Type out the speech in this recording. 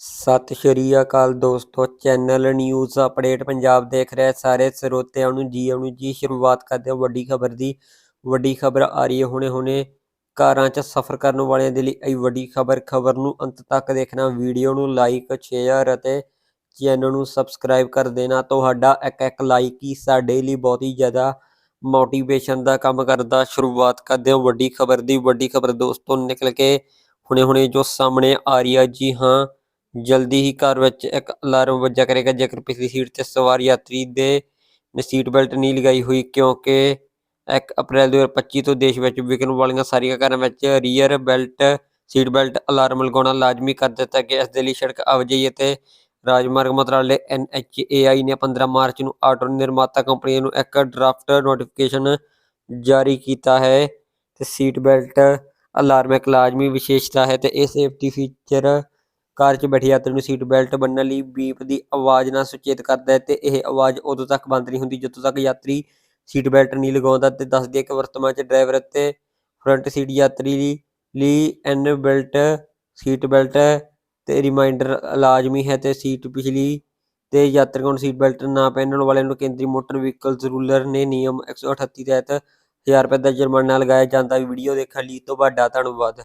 ਸਤਿ ਸ਼੍ਰੀ ਅਕਾਲ ਦੋਸਤੋ, channel news update Punjab ਦੇਖ ਰਹੇ ਸਾਰੇ ਸਰੋਤਿਆਂ ਨੂੰ ਜੀ ਆਉਣ ਜੀ, ਸ਼ੁਰੂਆਤ ਕਰਦੇ ਹਾਂ ਵੱਡੀ ਖਬਰ ਦੀ। ਵੱਡੀ ਖਬਰ ਆ ਰਹੀ ਹੈ ਹੁਣੇ ਹੁਣੇ ਕਾਰਾਂ 'ਚ ਸਫ਼ਰ ਕਰਨ ਵਾਲਿਆਂ ਦੇ ਲਈ ਇਹ ਵੱਡੀ ਖਬਰ। ਖਬਰ ਨੂੰ ਅੰਤ ਤੱਕ ਦੇਖਣਾ, ਵੀਡੀਓ ਨੂੰ ਲਾਈਕ ਸ਼ੇਅਰ ਅਤੇ ਚੈਨਲ ਨੂੰ ਸਬਸਕ੍ਰਾਈਬ ਕਰ ਦੇਣਾ। ਤੁਹਾਡਾ ਇੱਕ ਇੱਕ ਲਾਈਕ ਹੀ ਸਾਡੇ ਲਈ ਬਹੁਤ ਹੀ ਜ਼ਿਆਦਾ ਮੋਟੀਵੇਸ਼ਨ ਦਾ ਕੰਮ ਕਰਦਾ। ਸ਼ੁਰੂਆਤ ਕਰਦੇ ਹਾਂ ਵੱਡੀ ਖਬਰ ਦੀ। ਵੱਡੀ ਖਬਰ ਦੋਸਤੋ ਨਿਕਲ ਕੇ ਹੁਣੇ ਹੁਣੇ ਜੋ ਸਾਹਮਣੇ ਆ ਰਹੀ ਹੈ। ਜੀ ਹਾਂ ਜਲਦੀ ਹੀ ਕਾਰ ਵਿੱਚ ਇੱਕ ਅਲਾਰਮ ਵੱਜਿਆ ਕਰੇਗਾ, ਜੇਕਰ ਪਿਛਲੀ ਸੀਟ ਤੇ ਸਵਾਰ ਯਾਤਰੀ ਦੇ ਨੇ ਸੀਟ ਬੈਲਟ ਨਹੀਂ ਲਗਾਈ ਹੋਈ, ਕਿਉਂਕਿ 1 ਅਪ੍ਰੈਲ 2025 ਤੋਂ ਦੇਸ਼ ਵਿੱਚ ਵਿਕਣ ਵਾਲੀਆਂ ਸਾਰੀਆਂ ਕਾਰਾਂ ਵਿੱਚ rear belt seat belt alarm ਲਗਾਉਣਾ ਲਾਜ਼ਮੀ ਕਰ ਦਿੱਤਾ ਗਿਆ। ਇਸ ਦੇ ਲਈ ਸੜਕ ਆਵਾਜਾਈ ਅਤੇ ਰਾਜਮਾਰਗ ਮੰਤਰਾਲੇ NHAI ਨੇ 15 ਮਾਰਚ ਨੂੰ ਆਟੋ ਨਿਰਮਾਤਾ ਕੰਪਨੀਆਂ ਨੂੰ ਇੱਕ ਡਰਾਫਟ ਨੋਟੀਫਿਕੇਸ਼ਨ ਜਾਰੀ ਕੀਤਾ ਹੈ ਤੇ ਸੀਟ ਬੈਲਟ ਅਲਾਰਮ ਇੱਕ ਲਾਜ਼ਮੀ ਵਿਸ਼ੇਸ਼ਤਾ ਹੈ ਤੇ ਇਹ ਸੇਫਟੀ ਫੀਚਰ ਕਾਰ 'ਚ ਬੈਠੇ ਯਾਤਰੀ ਨੂੰ ਸੀਟ ਬੈਲਟ ਬੰਨਣ ਲਈ ਬੀਪ ਦੀ ਆਵਾਜ਼ ਨਾਲ ਸੁਚੇਤ ਕਰਦਾ ਹੈ ਤੇ ਇਹ ਆਵਾਜ਼ ਉਦੋਂ ਤੱਕ ਬੰਦ ਨਹੀਂ ਹੁੰਦੀ ਜਦੋਂ ਤੱਕ ਯਾਤਰੀ ਸੀਟ ਬੈਲਟ ਨਹੀਂ ਲਗਾਉਂਦਾ ਤੇ ਦੱਸਦੀ ਹੈ ਕਿ ਵਰਤਮਾਨ 'ਚ ਡਰਾਈਵਰ ਅਤੇ ਫਰੰਟ ਸੀਟ ਯਾਤਰੀ ਲਈ ਲਈ ਐਨ ਬੈਲਟ ਸੀਟ ਬੈਲਟ ਤੇ ਰਿਮਾਈਂਡਰ ਲਾਜ਼ਮੀ ਹੈ ਤੇ ਸੀਟ ਪਿਛਲੀ ਤੇ ਯਾਤਰੀਆਂ ਨੂੰ ਸੀਟ ਬੈਲਟ ਨਾ ਪਹਿਨਣ ਵਾਲਿਆਂ ਨੂੰ ਕੇਂਦਰੀ ਮੋਟਰ ਵਹੀਕਲਸ ਰੂਲਰ ਨੇ ਨਿਯਮ 138 ਤਹਿਤ 1000 ਰੁਪਏ ਦਾ ਜੁਰਮਾਨਾ ਲਗਾਇਆ ਜਾਂਦਾ। ਵੀਡੀਓ ਦੇਖਣ ਲਈ ਤੁਹਾਡਾ ਧੰਨਵਾਦ।